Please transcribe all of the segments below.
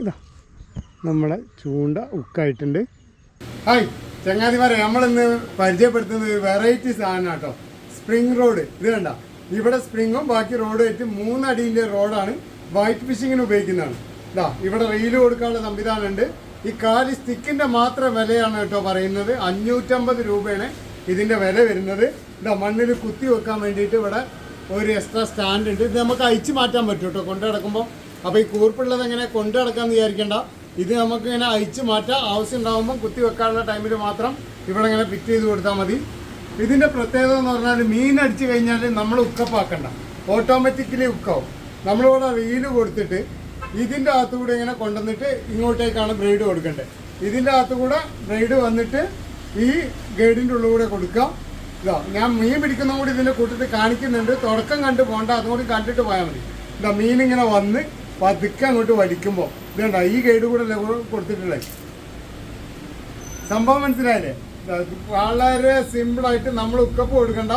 ഇതാ നമ്മളെ ചൂണ്ട ഉക്കായിട്ടുണ്ട്. ഹായ് ചങ്ങാതിമാരെ നമ്മളിന്ന് പരിചയപ്പെടുത്തുന്നത് വെറൈറ്റി സാധനം കേട്ടോ. സ്പ്രിംഗ് റോഡ് ഇത് കണ്ട ഇവിടെ സ്പ്രിങ്ങും ബാക്കി റോഡും ആയിട്ട് മൂന്നടിയിലെ റോഡാണ് വൈറ്റ് ഫിഷിങ്ങിന് ഉപയോഗിക്കുന്നതാണ്. ഇതാ ഇവിടെ റീൽ കൊടുക്കാനുള്ള സംവിധാനം ഉണ്ട് ഈ കാലി സ്റ്റിക്കിന്റെ മാത്രം വിലയാണ് കേട്ടോ പറയുന്നത്. അഞ്ഞൂറ്റമ്പത് രൂപയാണ് ഇതിന്റെ വില വരുന്നത്. ഇതാ മണ്ണിൽ കുത്തി വെക്കാൻ വേണ്ടിയിട്ട് ഇവിടെ ഒരു എക്സ്ട്രാ സ്റ്റാൻഡ് ഉണ്ട്. ഇത് നമുക്ക് അയച്ചു മാറ്റാൻ പറ്റും കേട്ടോ. കൊണ്ടു നടക്കുമ്പോൾ അപ്പോൾ ഈ കൂർപ്പുള്ളത് എങ്ങനെ കൊണ്ടു വിചാരിക്കേണ്ട. ഇത് നമുക്ക് ഇങ്ങനെ അയച്ചു മാറ്റാം. ആവശ്യം ഉണ്ടാകുമ്പോൾ കുത്തി വെക്കാനുള്ള ടൈമിൽ മാത്രം ഇവിടെ ഇങ്ങനെ ഫിറ്റ് ചെയ്ത് കൊടുത്താൽ മതി. ഇതിന്റെ പ്രത്യേകത എന്ന് പറഞ്ഞാൽ മീൻ അടിച്ചു കഴിഞ്ഞാൽ നമ്മൾ ഉക്കപ്പാക്കണ്ട. ഓട്ടോമാറ്റിക്കലി ഉക്കാവും. നമ്മളിവിടെ റീൽ കൊടുത്തിട്ട് ഇതിന്റെ അകത്തുകൂടെ ഇങ്ങനെ കൊണ്ടുവന്നിട്ട് ഇങ്ങോട്ടേക്കാണ് ബ്രൈഡ് കൊടുക്കേണ്ടത് ഇതിന്റെ അകത്തുകൂടെ ബ്രൈഡ് വന്നിട്ട് ഈ ഗൈഡിന്റെ ഉള്ളിൽ കൂടെ കൊടുക്കാം. ഇതാ ഞാൻ മീൻ പിടിക്കുന്ന കൂടി ഇതിന്റെ കൂട്ടത്തിൽ കാണിക്കുന്നുണ്ട്. തുടക്കം കണ്ട് പോകണ്ട അതുകൊണ്ട് കണ്ടിട്ട് പോയാൽ മതി. ഇതാ മീൻ ഇങ്ങനെ വന്ന് പതുക്കെ അങ്ങോട്ട് വലിക്കുമ്പോൾ ഇതുണ്ട ഈ ഗൈഡ് കൂടെ അല്ലേ കൊടുത്തിട്ടുള്ളത് സംഭവം മനസ്സിലായില്ലേ? വളരെ സിമ്പിളായിട്ട് നമ്മൾ ഉക്കപ്പ് കൊടുക്കണ്ട.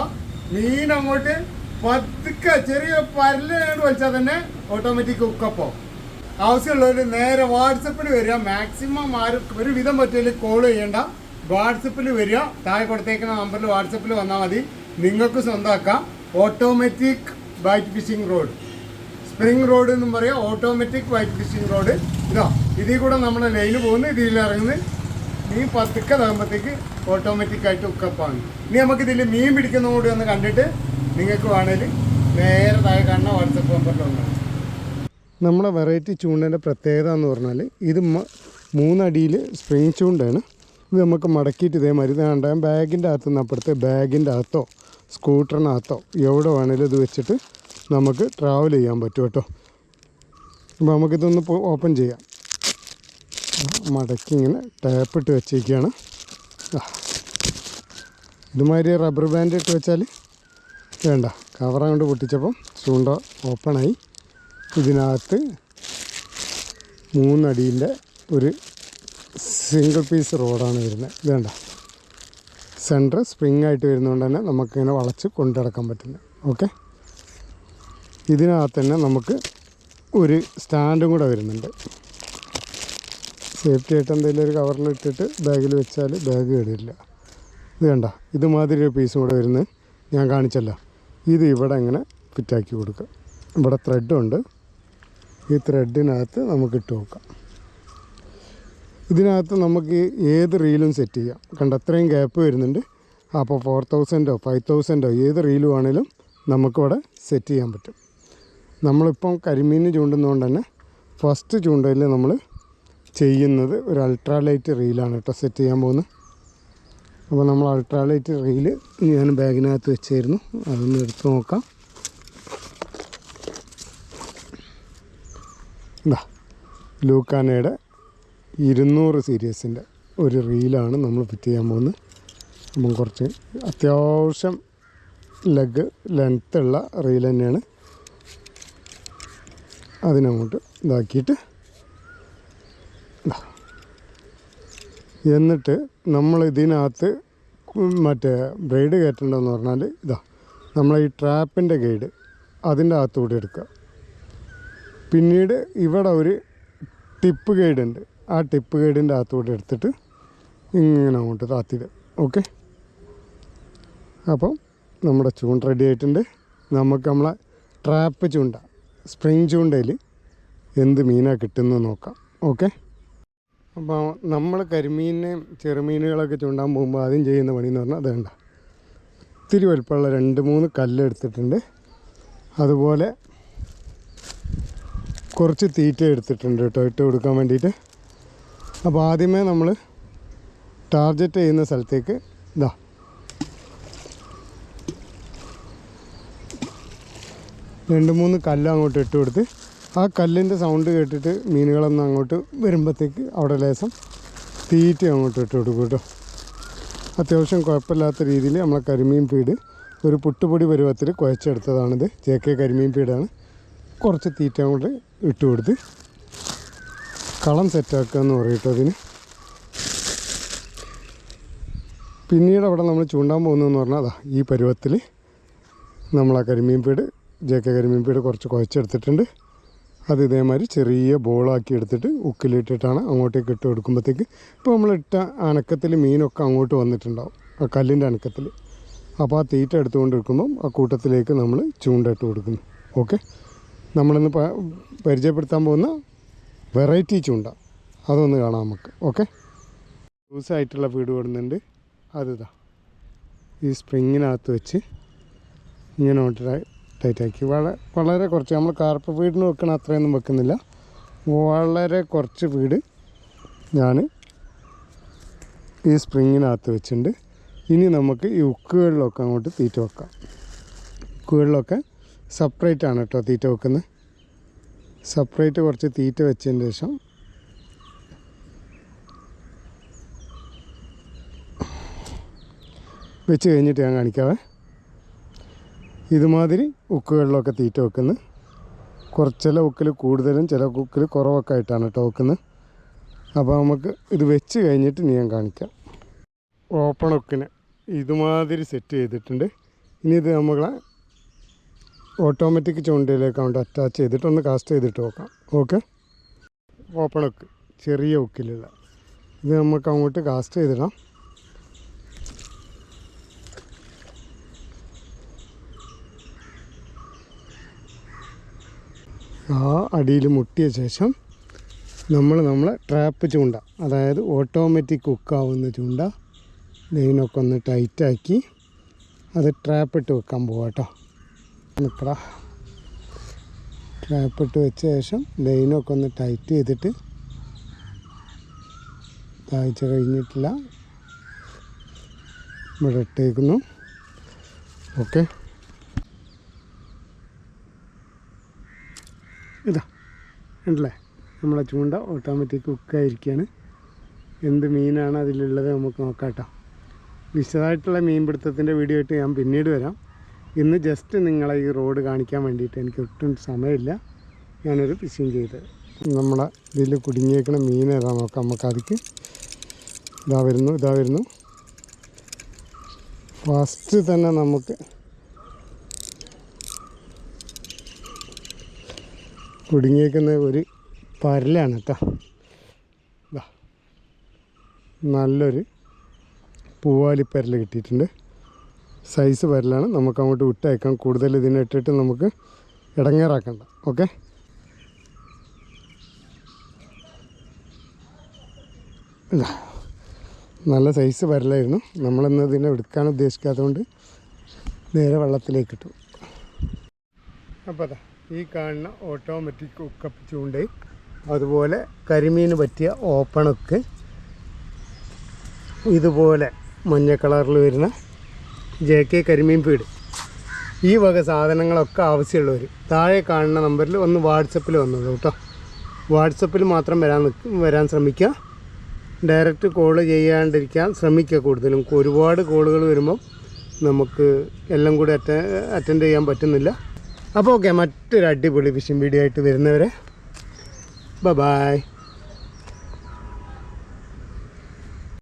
മീൻ അങ്ങോട്ട് പതുക്കെ ചെറിയ പരലുകൊണ്ട് വലിച്ചാൽ തന്നെ ഓട്ടോമാറ്റിക് ഉക്കപ്പോ ആവശ്യമുള്ളവർ നേരെ വാട്സപ്പിൽ വരിക. മാക്സിമം ആരും ഒരു വിധം പറ്റിയാൽ കോൾ ചെയ്യണ്ട. വാട്സപ്പിൽ വരിക. താഴെ കൊടുത്തേക്കുന്ന നമ്പറിൽ വാട്സപ്പിൽ വന്നാൽ മതി. നിങ്ങൾക്ക് സ്വന്തമാക്കാം automatic bite fishing rod spring rod എന്നും പറയാം ഓട്ടോമാറ്റിക് വൈറ്റ് ഫിഷിംഗ് റോഡ് ഇതാ ഇതിൽ കൂടെ നമ്മുടെ ലൈന് പോകുന്നു ഇതിൽ ഇറങ്ങുന്നു. മീൻ പതുക്കെ താകുമ്പോഴത്തേക്ക് ഓട്ടോമാറ്റിക് ആയിട്ട് ഉക്കപ്പാണ് ഇനി നമുക്ക് ഇതിൽ മീൻ പിടിക്കുന്ന കൂടി ഒന്ന് കണ്ടിട്ട് നിങ്ങൾക്ക് വേണേൽ നേരെ താഴെ കാണുന്ന വാട്സപ്പ് നമ്പറിലുണ്ട് നമ്മുടെ വെറൈറ്റി ചൂണ്ടേന്റെ പ്രത്യേകത എന്ന് പറഞ്ഞാൽ ഇത് മൂന്നടിയിൽ സ്പ്രിങ് ചൂണ്ടയാണ്. ഇത് നമുക്ക് മടക്കിയിട്ട് ഇതേമാതിരി ഇതാണ്ട ബാഗിന്റെ അകത്ത് നിന്ന് അപ്പുറത്തെ ബാഗിന്റെ അകത്തോ സ്കൂട്ടറിനകത്തോ എവിടെ വേണേലും ഇത് വെച്ചിട്ട് നമുക്ക് ട്രാവൽ ചെയ്യാൻ പറ്റും കേട്ടോ. അപ്പോൾ നമുക്കിതൊന്ന് ഓപ്പൺ ചെയ്യാം. മടക്കി ഇങ്ങനെ ടാപ്പ് ഇട്ട് വെച്ചേക്കാണ്. ഇതുമാതിരി റബ്ബർ ബാൻഡ് ഇട്ട് വെച്ചാൽ വേണ്ട. കവർ അങ്ങോട്ട് പൊട്ടിച്ചപ്പം ചൂണ്ട ഓപ്പണായി ഇതിനകത്ത് മൂന്നടിയിന്റെ ഒരു സിംഗിൾ പീസ് റോഡാണ് വരുന്നത്. വേണ്ട. സെന്റർ സ്പ്രിങ് ആയിട്ട് വരുന്നതുകൊണ്ട് തന്നെ നമുക്കിങ്ങനെ വളച്ച് കൊണ്ടിടക്കാൻ പറ്റുന്നത്. ഓക്കെ ഇതിനകത്ത് തന്നെ നമുക്ക് ഒരു സ്റ്റാൻഡും കൂടെ വരുന്നുണ്ട്. സേഫ്റ്റി ആയിട്ട് എന്തെങ്കിലും ഒരു കവറിൽ ഇട്ടിട്ട് ബാഗിൽ വെച്ചാൽ ബാഗ് കേടില്ല. ഇത് കണ്ട ഇതുമാതിരി ഒരു പീസും കൂടെ വരുന്നത് ഞാൻ കാണിച്ചല്ലോ. ഇത് ഇവിടെ ഇങ്ങനെ ഫിറ്റാക്കി കൊടുക്കുക ഇവിടെ ത്രെഡുണ്ട് ഈ ത്രെഡിനകത്ത് നമുക്ക് ഇട്ട് നോക്കാം ഇതിനകത്ത് നമുക്ക് ഏത് റീലും സെറ്റ് ചെയ്യാം. കണ്ട അത്രയും ഗ്യാപ്പ് വരുന്നുണ്ട്. അപ്പോൾ ഫോർ തൗസൻഡോ ഫൈവ് തൗസൻഡോ ഏത് റീലും ആണെങ്കിലും നമുക്കിവിടെ സെറ്റ് ചെയ്യാൻ പറ്റും. നമ്മളിപ്പം കരിമീൻ ചൂണ്ടുന്നതുകൊണ്ട് തന്നെ ഫസ്റ്റ് ചൂണ്ടയിൽ നമ്മൾ ചെയ്യുന്നത് ഒരു അൾട്രാലൈറ്റ് റീലാണ് കേട്ടോ സെറ്റ് ചെയ്യാൻ പോകുന്നത്. അപ്പോൾ നമ്മൾ അൾട്രാലൈറ്റ് റീൽ ഞാൻ ബാഗിനകത്ത് വെച്ചായിരുന്നു അതൊന്ന് എടുത്തു നോക്കാം. ഇതാ ലൂക്കാനയുടെ ഇരുന്നൂറ് സീരീസിന്റെ ഒരു റീലാണ് നമ്മൾ ഫിറ്റ് ചെയ്യാൻ പോകുന്നത്. അപ്പം കുറച്ച് അത്യാവശ്യം ലെഗ് ലെങ്ത്തുള്ള റീൽ തന്നെയാണ്. അതിനങ്ങോട്ട് ഇതാക്കിയിട്ട് ഇതാ. എന്നിട്ട് നമ്മൾ ഇതിനകത്ത് മറ്റേ ബ്രൈഡ് കയറ്റേണ്ടതെന്ന് പറഞ്ഞാൽ ഇതാ നമ്മൾ ഈ ട്രാപ്പിന്റെ ഗൈഡ് അതിന്റെ അകത്തുകൂടി എടുക്കുക. പിന്നീട് ഇവിടെ ഒരു ടിപ്പ് ഗൈഡ് ഉണ്ട് ആ ടിപ്പ് ഗൈഡിന്റെ അകത്തുകൂടി എടുത്തിട്ട് ഇങ്ങനെ അങ്ങോട്ട് താത്തിയിടുക. ഓക്കെ? അപ്പം നമ്മുടെ ചൂണ്ട റെഡി ആയിട്ടുണ്ട്. നമുക്ക് നമ്മളെ ട്രാപ്പ് ചൂണ്ട സ്പ്രിങ് ചൂണ്ടയിൽ എന്ത് മീനാണ് കിട്ടുന്നത് നോക്കാം. ഓക്കെ അപ്പോൾ നമ്മൾ കരിമീനെയും ചെറുമീനുകളൊക്കെ ചൂണ്ടാൻ പോകുമ്പോൾ ആദ്യം ചെയ്യുന്ന പണി എന്ന് പറഞ്ഞാൽ അതേണ്ട ഒത്തിരി വലുപ്പമുള്ള രണ്ട് മൂന്ന് കല്ലെടുത്തിട്ടുണ്ട്. അതുപോലെ കുറച്ച് തീറ്റ എടുത്തിട്ടുണ്ട് കേട്ടോ ഇട്ട് കൊടുക്കാൻ വേണ്ടിയിട്ട്. അപ്പോൾ ആദ്യമേ നമ്മൾ ടാർഗറ്റ് ചെയ്യുന്ന സ്ഥലത്തേക്ക് ഇതാ രണ്ട് മൂന്ന് കല്ല് അങ്ങോട്ട് ഇട്ട് കൊടുത്ത് ആ കല്ലിന്റെ സൗണ്ട് കേട്ടിട്ട് മീനുകളൊന്ന് അങ്ങോട്ട് വരുമ്പോഴത്തേക്ക് അവിടെ ലേശം തീറ്റ അങ്ങോട്ട് ഇട്ട് കൊടുക്കും കേട്ടോ. അത്യാവശ്യം കുഴപ്പമില്ലാത്ത രീതിയിൽ നമ്മളെ കരിമീൻ ഫീഡ് ഒരു പുട്ടുപൊടി പരുവത്തിൽ കുഴച്ചെടുത്തതാണിത്. ജെ കെ കരിമീൻ ഫീഡാണ് കുറച്ച് തീറ്റ അങ്ങോട്ട് ഇട്ട് കൊടുത്ത് കളം സെറ്റാക്കുക എന്ന് പറയട്ടോ അതിന്. പിന്നീട് അവിടെ നമ്മൾ ചൂണ്ടാൻ പോകുന്നതെന്ന് പറഞ്ഞാൽ അതാ ഈ പരുവത്തിൽ നമ്മളാ കരിമീൻ പീട് ജെ കെ കരിമീൻപീട് കുറച്ച് കുഴച്ചെടുത്തിട്ടുണ്ട്. അത് ഇതേമാതിരി ചെറിയ ബോളാക്കി എടുത്തിട്ട് ഉക്കിലിട്ടിട്ടാണ് അങ്ങോട്ടേക്ക് ഇട്ട് കൊടുക്കുമ്പോഴത്തേക്ക് ഇപ്പോൾ നമ്മളിട്ട അനക്കത്തിൽ മീനൊക്കെ അങ്ങോട്ട് വന്നിട്ടുണ്ടാവും. ആ കല്ലിന്റെ അനക്കത്തിൽ അപ്പോൾ ആ തീറ്റ എടുത്തുകൊണ്ടിരിക്കുമ്പം ആ കൂട്ടത്തിലേക്ക് നമ്മൾ ചൂണ്ടിട്ട് കൊടുക്കുന്നു. ഓക്കെ? നമ്മളിന്ന് പരിചയപ്പെടുത്താൻ പോകുന്ന വെറൈറ്റി ചൂണ്ട. അതൊന്ന് കാണാം നമുക്ക്. ഓക്കെ? ലൂസായിട്ടുള്ള ഫീഡ് കൊടുക്കുന്നുണ്ട് അതിതാ ഈ സ്പ്രിങ്ങിനകത്ത് വെച്ച് ഇങ്ങനെ ടൈറ്റാക്കി വളരെ വളരെ കുറച്ച്. നമ്മൾ കാർപ്പ് വീടിന് വെക്കണ അത്രയൊന്നും വെക്കുന്നില്ല. വളരെ കുറച്ച് വീട് ഞാൻ ഈ സ്പ്രിങ്ങിനകത്ത് വെച്ചിട്ടുണ്ട്. ഇനി നമുക്ക് ഈ ഉക്കുകളിലൊക്കെ അങ്ങോട്ട് തീറ്റ വെക്കാം. ഉക്കുകളിലൊക്കെ സെപ്പറേറ്റ് ആണ് കേട്ടോ തീറ്റ വെക്കുന്നത്. സെപ്പറേറ്റ് കുറച്ച് തീറ്റ വെച്ചതിന് ശേഷം വെച്ച് കഴിഞ്ഞിട്ട് ഞാൻ കാണിക്കാവേ. ഇതുമാതിരി ഉക്കുകളിലൊക്കെ തീറ്റ വെക്കുന്നത്. കുറച്ച് ചില ഉക്കിൽ കൂടുതലും ചില ഉക്കിൽ കുറവൊക്കെ ആയിട്ടാണ് കേട്ടോ വെക്കുന്നത്. അപ്പോൾ നമുക്ക് ഇത് വെച്ച് കഴിഞ്ഞിട്ട് ഞാൻ കാണിക്കാം. ഓപ്പൺ ഉക്കിന് ഇതുമാതിരി സെറ്റ് ചെയ്തിട്ടുണ്ട്. ഇനി ഇത് നമ്മളെ ഓട്ടോമാറ്റിക് ചൂണ്ടയിലേക്ക് അവിടെ അറ്റാച്ച് ചെയ്തിട്ട് ഒന്ന് കാസ്റ്റ് ചെയ്തിട്ട് നോക്കാം ഓക്കെ ഓപ്പൺ ഉക്ക് ചെറിയ ഉക്കിലുള്ള. ഇത് നമുക്ക് അങ്ങോട്ട് കാസ്റ്റ് ചെയ്തിടാം. ആ അടിയിൽ മുട്ടിയ ശേഷം നമ്മൾ നമ്മളെ ട്രാപ്പ് ചൂണ്ട അതായത് ഓട്ടോമാറ്റിക് കുക്കാവുന്ന ചൂണ്ട ലൈനൊക്കെ ഒന്ന് ടൈറ്റാക്കി അത് ട്രാപ്പ് ഇട്ട് വെക്കാൻ പോവാം കേട്ടോ നിൽക്കടാ ട്രാപ്പ് ഇട്ട് വെച്ച ശേഷം ലൈനൊക്കെ ഒന്ന് ടൈറ്റ് ചെയ്തിട്ട് താഴ്ച കഴിഞ്ഞിട്ടില്ല. ഇവിടെ ഇട്ടേക്കുന്നു. ഓക്കെ ഇതാ ഉണ്ടല്ലേ നമ്മളെ ചൂണ്ട ഓട്ടോമാറ്റിക് കുക്കായിരിക്കുകയാണ് എന്ത് മീനാണ് അതിലുള്ളത് നമുക്ക് നോക്കാട്ടോ. കേട്ടോ വിശദമായിട്ടുള്ള മീൻപിടുത്തത്തിന്റെ വീഡിയോ ആയിട്ട് ഞാൻ പിന്നീട് വരാം. ഇന്ന് ജസ്റ്റ് നിങ്ങളെ ഈ റോഡ് കാണിക്കാൻ വേണ്ടിയിട്ട് എനിക്ക് ഒട്ടും സമയമില്ല. ഞാനൊരു ഫിഷിങ് ചെയ്തത് നമ്മളെ ഇതിൽ കുടുങ്ങിയേക്കുന്ന മീൻ ഏതാ നോക്കാം നമുക്ക് അതിക്ക്. ഇതാ വരുന്നു ഇതാ വരുന്നു. ഫസ്റ്റ് തന്നെ നമുക്ക് കുടുങ്ങിയേക്കുന്ന ഒരു പരലാണ് കേട്ടോ. നല്ലൊരു നല്ലൊരു പൂവാലിപ്പരൽ കിട്ടിയിട്ടുണ്ട്. സൈസ് പരലാണ്. നമുക്ക് അങ്ങോട്ട് വിട്ടയക്കാം. കൂടുതൽ ഇതിനെ ഇട്ടിട്ട് നമുക്ക് ഇടങ്ങേറാക്കണ്ട. ഓക്കെ? നല്ല സൈസ് പരലായിരുന്നു. നമ്മളിന്ന് ഇതിനെ എടുക്കാൻ ഉദ്ദേശിക്കാത്തതുകൊണ്ട് നേരെ വെള്ളത്തിലേക്ക് ഇട്ടു. അപ്പോൾ അതാ ഈ കാണുന്ന ഓട്ടോമാറ്റിക് ഉക്കപ്പ് ചൂണ്ടയും അതുപോലെ കരിമീന് പറ്റിയ ഓപ്പണൊക്കെ ഇതുപോലെ മഞ്ഞ കളറിൽ വരുന്ന ജെ കെ കരിമീൻ പീട് ഈ വക സാധനങ്ങളൊക്കെ ആവശ്യമുള്ളവർ താഴെ കാണുന്ന നമ്പറിൽ ഒന്ന് വാട്സപ്പിൽ വന്നത് കേട്ടോ. വാട്സപ്പിൽ മാത്രം വരാൻ വരാൻ ശ്രമിക്കുക ഡയറക്റ്റ് കോൾ ചെയ്യാണ്ടിരിക്കാൻ ശ്രമിക്കുക കൂടുതലും. ഒരുപാട് കോളുകൾ വരുമ്പം നമുക്ക് എല്ലാം കൂടി അറ്റൻഡ് ചെയ്യാൻ പറ്റുന്നില്ല. അപ്പോൾ ഓക്കെ മറ്റൊരു അടിപൊളി ഫിഷിംഗ് വീഡിയോ ആയിട്ട് വരുന്നവരെ. ബ ബായ്